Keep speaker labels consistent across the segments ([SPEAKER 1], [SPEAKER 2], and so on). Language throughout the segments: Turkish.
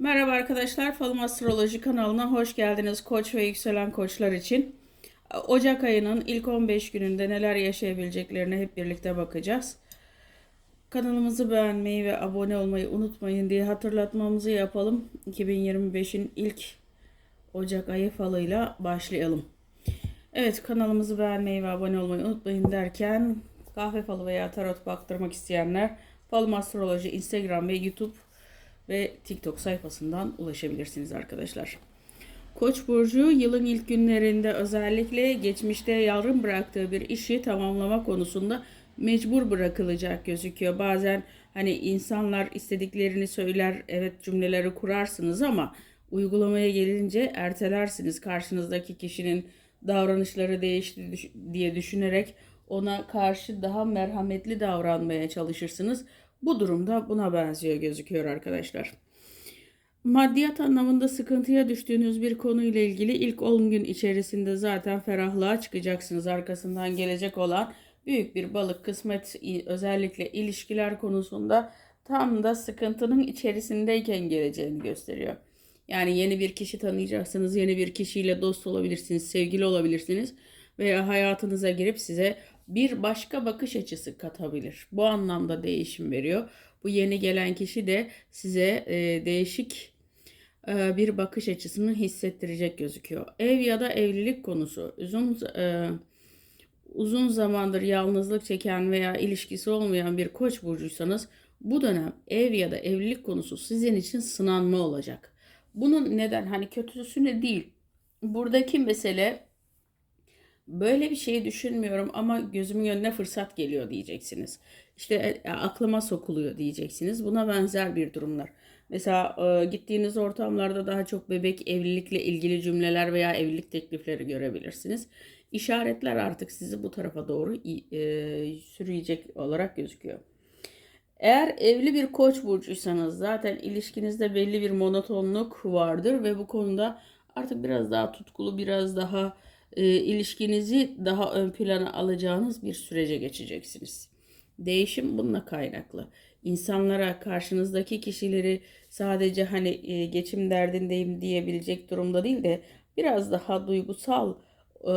[SPEAKER 1] Merhaba arkadaşlar, Falım Astroloji kanalına hoş geldiniz koç ve yükselen koçlar için. Ocak ayının ilk 15 gününde neler yaşayabileceklerine hep birlikte bakacağız. Kanalımızı beğenmeyi ve abone olmayı unutmayın diye hatırlatmamızı yapalım. 2025'in ilk Ocak ayı falıyla başlayalım. Evet kanalımızı beğenmeyi ve abone olmayı unutmayın derken kahve falı veya tarot baktırmak isteyenler Falım Astroloji Instagram ve YouTube ve TikTok sayfasından ulaşabilirsiniz arkadaşlar. Koç burcu yılın ilk günlerinde özellikle geçmişte yarım bıraktığı bir işi tamamlama konusunda mecbur bırakılacak gözüküyor. Bazen hani insanlar istediklerini söyler, evet cümleleri kurarsınız ama uygulamaya gelince ertelersiniz. Karşınızdaki kişinin davranışları değişti diye düşünerek ona karşı daha merhametli davranmaya çalışırsınız. Bu durumda buna benziyor gözüküyor arkadaşlar. Maddiyat anlamında sıkıntıya düştüğünüz bir konuyla ilgili ilk 10 gün içerisinde zaten ferahlığa çıkacaksınız. Arkasından gelecek olan büyük bir balık kısmet özellikle ilişkiler konusunda tam da sıkıntının içerisindeyken geleceğini gösteriyor. Yani yeni bir kişi tanıyacaksınız, yeni bir kişiyle dost olabilirsiniz, sevgili olabilirsiniz veya hayatınıza girip size bir başka bakış açısı katabilir. Bu anlamda değişim veriyor. Bu yeni gelen kişi de size e, değişik e, bir bakış açısını hissettirecek gözüküyor. Ev ya da evlilik konusu uzun e, uzun zamandır yalnızlık çeken veya ilişkisi olmayan bir koç burcuysanız bu dönem ev ya da evlilik konusu sizin için sınanma olacak. Bunun neden hani kötüsüne değil. Buradaki mesele böyle bir şey düşünmüyorum ama gözümün önüne fırsat geliyor diyeceksiniz. İşte e, aklıma sokuluyor diyeceksiniz. Buna benzer bir durumlar. Mesela e, gittiğiniz ortamlarda daha çok bebek evlilikle ilgili cümleler veya evlilik teklifleri görebilirsiniz. İşaretler artık sizi bu tarafa doğru e, olarak gözüküyor. Eğer evli bir koç burcuysanız zaten ilişkinizde belli bir monotonluk vardır ve bu konuda artık biraz daha tutkulu, biraz daha e, ilişkinizi daha ön plana alacağınız bir sürece geçeceksiniz. Değişim bununla kaynaklı. İnsanlara karşınızdaki kişileri sadece hani e, geçim derdindeyim diyebilecek durumda değil de biraz daha duygusal e,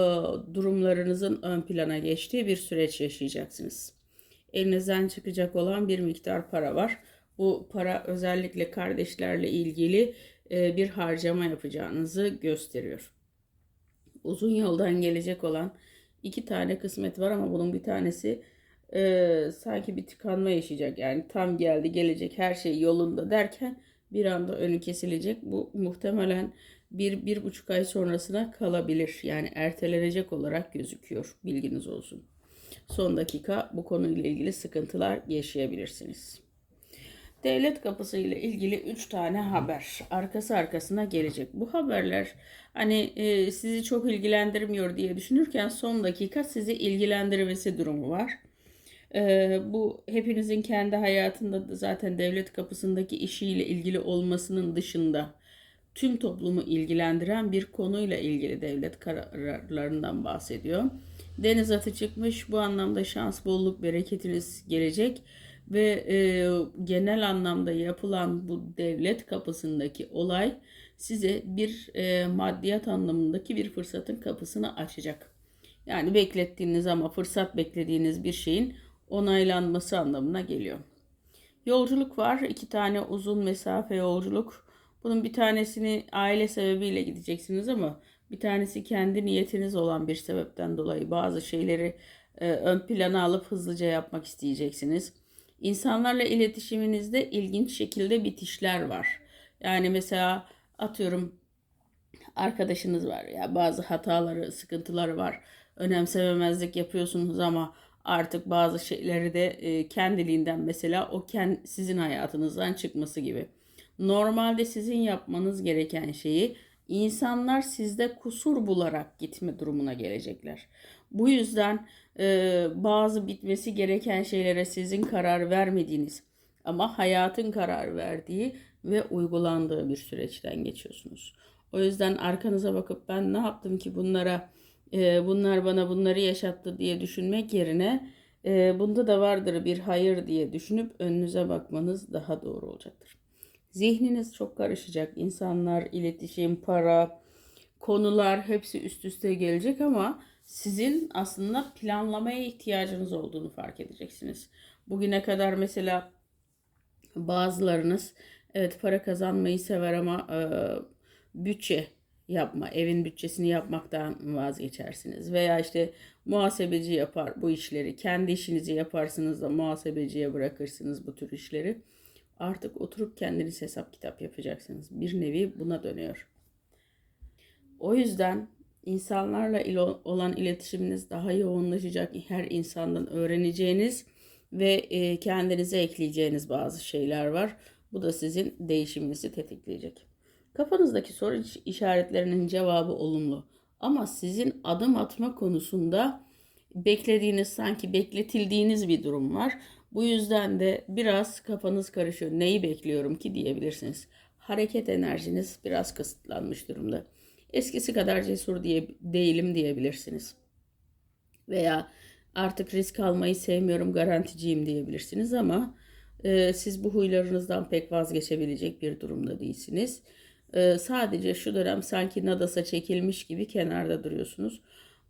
[SPEAKER 1] durumlarınızın ön plana geçtiği bir süreç yaşayacaksınız. Elinizden çıkacak olan bir miktar para var. Bu para özellikle kardeşlerle ilgili e, bir harcama yapacağınızı gösteriyor uzun yoldan gelecek olan iki tane kısmet var ama bunun bir tanesi e, sanki bir tıkanma yaşayacak. Yani tam geldi gelecek her şey yolunda derken bir anda önü kesilecek. Bu muhtemelen bir, bir buçuk ay sonrasına kalabilir. Yani ertelenecek olarak gözüküyor. Bilginiz olsun. Son dakika bu konuyla ilgili sıkıntılar yaşayabilirsiniz. Devlet kapısı ile ilgili 3 tane haber arkası arkasına gelecek. Bu haberler hani e, sizi çok ilgilendirmiyor diye düşünürken son dakika sizi ilgilendirmesi durumu var. E, bu hepinizin kendi hayatında da zaten devlet kapısındaki işiyle ilgili olmasının dışında tüm toplumu ilgilendiren bir konuyla ilgili devlet kararlarından bahsediyor. Deniz atı çıkmış bu anlamda şans, bolluk, bereketiniz gelecek ve e, genel anlamda yapılan bu devlet kapısındaki olay size bir e, maddiyat anlamındaki bir fırsatın kapısını açacak. Yani beklettiğiniz ama fırsat beklediğiniz bir şeyin onaylanması anlamına geliyor. Yolculuk var. iki tane uzun mesafe yolculuk. Bunun bir tanesini aile sebebiyle gideceksiniz ama bir tanesi kendi niyetiniz olan bir sebepten dolayı bazı şeyleri e, ön plana alıp hızlıca yapmak isteyeceksiniz. İnsanlarla iletişiminizde ilginç şekilde bitişler var. Yani mesela atıyorum arkadaşınız var ya bazı hataları, sıkıntıları var. Önemsememezlik yapıyorsunuz ama artık bazı şeyleri de e, kendiliğinden mesela o sizin hayatınızdan çıkması gibi. Normalde sizin yapmanız gereken şeyi insanlar sizde kusur bularak gitme durumuna gelecekler. Bu yüzden e, bazı bitmesi gereken şeylere sizin karar vermediğiniz ama hayatın karar verdiği ve uygulandığı bir süreçten geçiyorsunuz. O yüzden arkanıza bakıp ben ne yaptım ki bunlara e, bunlar bana bunları yaşattı diye düşünmek yerine e, bunda da vardır bir hayır diye düşünüp önünüze bakmanız daha doğru olacaktır. Zihniniz çok karışacak. İnsanlar, iletişim, para, konular hepsi üst üste gelecek ama sizin aslında planlamaya ihtiyacınız olduğunu fark edeceksiniz. Bugüne kadar mesela bazılarınız evet para kazanmayı sever ama e, bütçe yapma, evin bütçesini yapmaktan vazgeçersiniz. Veya işte muhasebeci yapar bu işleri. Kendi işinizi yaparsınız da muhasebeciye bırakırsınız bu tür işleri. Artık oturup kendiniz hesap kitap yapacaksınız. Bir nevi buna dönüyor. O yüzden insanlarla olan iletişiminiz daha yoğunlaşacak. Her insandan öğreneceğiniz ve e, kendinize ekleyeceğiniz bazı şeyler var. Bu da sizin değişiminizi tetikleyecek. Kafanızdaki soru iş- işaretlerinin cevabı olumlu. Ama sizin adım atma konusunda beklediğiniz sanki bekletildiğiniz bir durum var. Bu yüzden de biraz kafanız karışıyor. Neyi bekliyorum ki diyebilirsiniz. Hareket enerjiniz biraz kısıtlanmış durumda. Eskisi kadar cesur diye değilim diyebilirsiniz. Veya artık risk almayı sevmiyorum, garanticiyim diyebilirsiniz ama e, siz bu huylarınızdan pek vazgeçebilecek bir durumda değilsiniz. E, sadece şu dönem sanki nadasa çekilmiş gibi kenarda duruyorsunuz.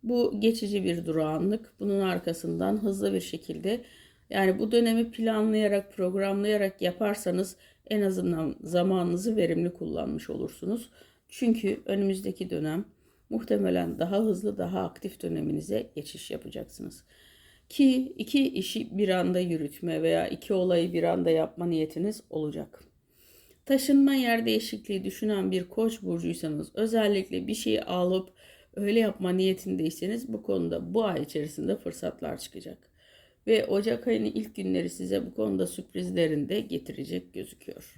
[SPEAKER 1] Bu geçici bir durağanlık. Bunun arkasından hızlı bir şekilde yani bu dönemi planlayarak, programlayarak yaparsanız en azından zamanınızı verimli kullanmış olursunuz. Çünkü önümüzdeki dönem muhtemelen daha hızlı, daha aktif döneminize geçiş yapacaksınız. Ki iki işi bir anda yürütme veya iki olayı bir anda yapma niyetiniz olacak. Taşınma yer değişikliği düşünen bir koç burcuysanız özellikle bir şeyi alıp öyle yapma niyetindeyseniz bu konuda bu ay içerisinde fırsatlar çıkacak. Ve Ocak ayının ilk günleri size bu konuda sürprizlerini de getirecek gözüküyor.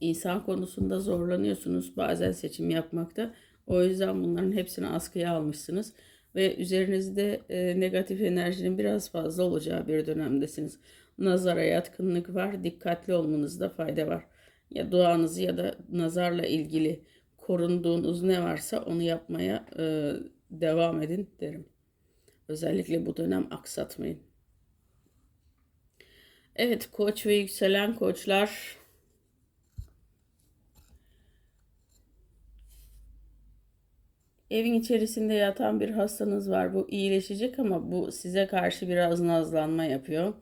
[SPEAKER 1] İnsan konusunda zorlanıyorsunuz bazen seçim yapmakta. O yüzden bunların hepsini askıya almışsınız ve üzerinizde e, negatif enerjinin biraz fazla olacağı bir dönemdesiniz. Nazara yatkınlık var, dikkatli olmanızda fayda var. Ya duanızı ya da nazarla ilgili korunduğunuz ne varsa onu yapmaya e, devam edin derim. Özellikle bu dönem aksatmayın. Evet koç ve yükselen koçlar Evin içerisinde yatan bir hastanız var. Bu iyileşecek ama bu size karşı biraz nazlanma yapıyor.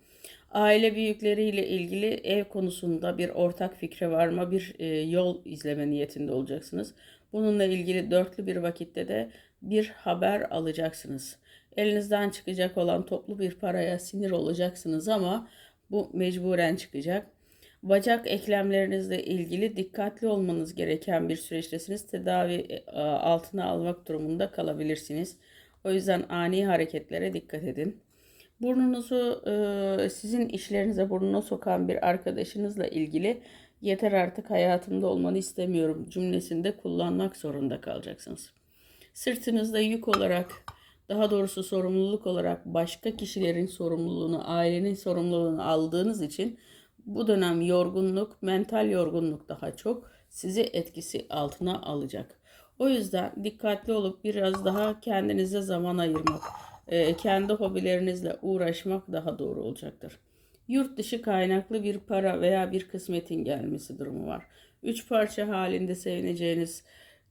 [SPEAKER 1] Aile büyükleriyle ilgili ev konusunda bir ortak fikre varma, bir e, yol izleme niyetinde olacaksınız. Bununla ilgili dörtlü bir vakitte de bir haber alacaksınız. Elinizden çıkacak olan toplu bir paraya sinir olacaksınız ama bu mecburen çıkacak. Bacak eklemlerinizle ilgili dikkatli olmanız gereken bir süreçtesiniz. Tedavi e, altına almak durumunda kalabilirsiniz. O yüzden ani hareketlere dikkat edin. Burnunuzu e, sizin işlerinize burnuna sokan bir arkadaşınızla ilgili yeter artık hayatımda olmanı istemiyorum cümlesinde kullanmak zorunda kalacaksınız. Sırtınızda yük olarak daha doğrusu sorumluluk olarak başka kişilerin sorumluluğunu, ailenin sorumluluğunu aldığınız için bu dönem yorgunluk, mental yorgunluk daha çok sizi etkisi altına alacak. O yüzden dikkatli olup biraz daha kendinize zaman ayırmak, e, kendi hobilerinizle uğraşmak daha doğru olacaktır. Yurt dışı kaynaklı bir para veya bir kısmetin gelmesi durumu var. Üç parça halinde sevineceğiniz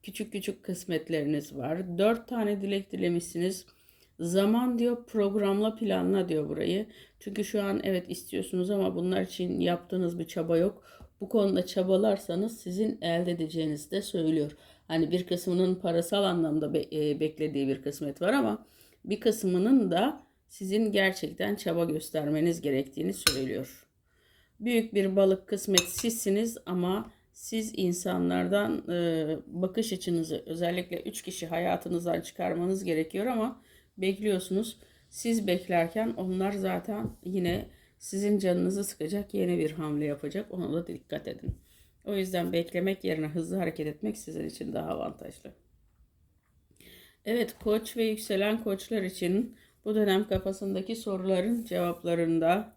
[SPEAKER 1] küçük küçük kısmetleriniz var. Dört tane dilek dilemişsiniz. Zaman diyor programla planla diyor burayı. Çünkü şu an evet istiyorsunuz ama bunlar için yaptığınız bir çaba yok. Bu konuda çabalarsanız sizin elde edeceğinizi de söylüyor. Hani bir kısmının parasal anlamda be- e, beklediği bir kısmet var ama bir kısmının da sizin gerçekten çaba göstermeniz gerektiğini söylüyor. Büyük bir balık kısmet sizsiniz ama siz insanlardan e, bakış açınızı özellikle 3 kişi hayatınızdan çıkarmanız gerekiyor ama bekliyorsunuz. Siz beklerken onlar zaten yine sizin canınızı sıkacak yeni bir hamle yapacak. Ona da dikkat edin. O yüzden beklemek yerine hızlı hareket etmek sizin için daha avantajlı. Evet koç ve yükselen koçlar için bu dönem kafasındaki soruların cevaplarında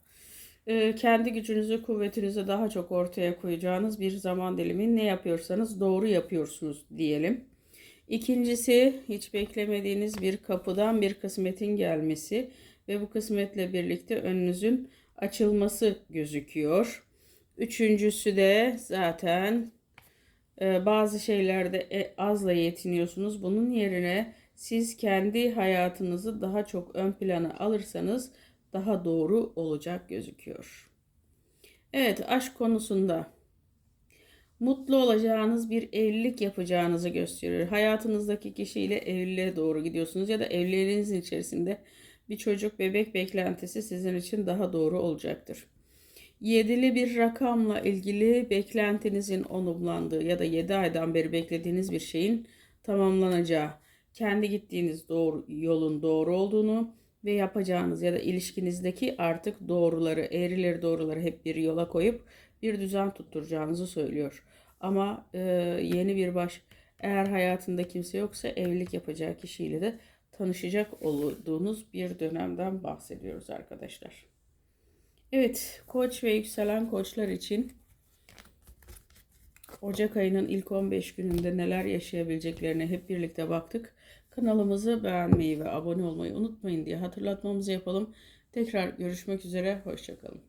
[SPEAKER 1] kendi gücünüzü, kuvvetinizi daha çok ortaya koyacağınız bir zaman dilimi ne yapıyorsanız doğru yapıyorsunuz diyelim. İkincisi hiç beklemediğiniz bir kapıdan bir kısmetin gelmesi ve bu kısmetle birlikte önünüzün açılması gözüküyor. Üçüncüsü de zaten e, bazı şeylerde e, azla yetiniyorsunuz. Bunun yerine siz kendi hayatınızı daha çok ön plana alırsanız daha doğru olacak gözüküyor. Evet, aşk konusunda mutlu olacağınız bir evlilik yapacağınızı gösteriyor. Hayatınızdaki kişiyle evliliğe doğru gidiyorsunuz ya da evliliğinizin içerisinde bir çocuk bebek beklentisi sizin için daha doğru olacaktır. Yedili bir rakamla ilgili beklentinizin onumlandığı ya da 7 aydan beri beklediğiniz bir şeyin tamamlanacağı, kendi gittiğiniz doğru yolun doğru olduğunu ve yapacağınız ya da ilişkinizdeki artık doğruları, eğrileri doğruları hep bir yola koyup bir düzen tutturacağınızı söylüyor. Ama e, yeni bir baş, eğer hayatında kimse yoksa evlilik yapacağı kişiyle de tanışacak olduğunuz bir dönemden bahsediyoruz arkadaşlar. Evet, koç ve yükselen koçlar için Ocak ayının ilk 15 gününde neler yaşayabileceklerine hep birlikte baktık. Kanalımızı beğenmeyi ve abone olmayı unutmayın diye hatırlatmamızı yapalım. Tekrar görüşmek üzere, hoşçakalın.